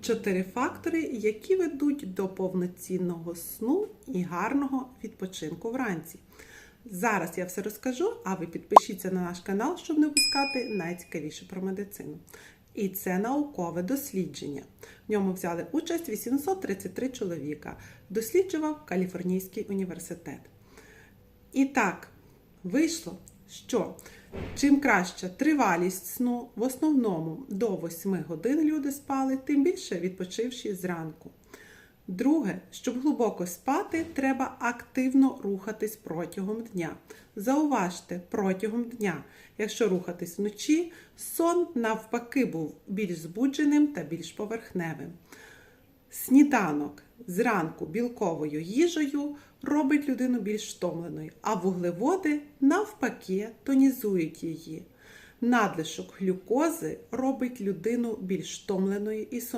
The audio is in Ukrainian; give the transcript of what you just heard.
Чотири фактори, які ведуть до повноцінного сну і гарного відпочинку вранці. Зараз я все розкажу, а ви підпишіться на наш канал, щоб не пускати найцікавіше про медицину. І це наукове дослідження. В ньому взяли участь 833 чоловіка. Досліджував Каліфорнійський університет. І так, вийшло, що чим краща тривалість сну, в основному до 8 годин люди спали, тим більше відпочивши зранку. Друге, щоб глибоко спати, треба активно рухатись протягом дня. Зауважте, протягом дня. Якщо рухатись вночі, сон навпаки був більш збудженим та більш поверхневим. Сніданок зранку білковою їжею робить людину більш втомленою, а вуглеводи навпаки тонізують її. Надлишок глюкози робить людину більш втомленою і сонною.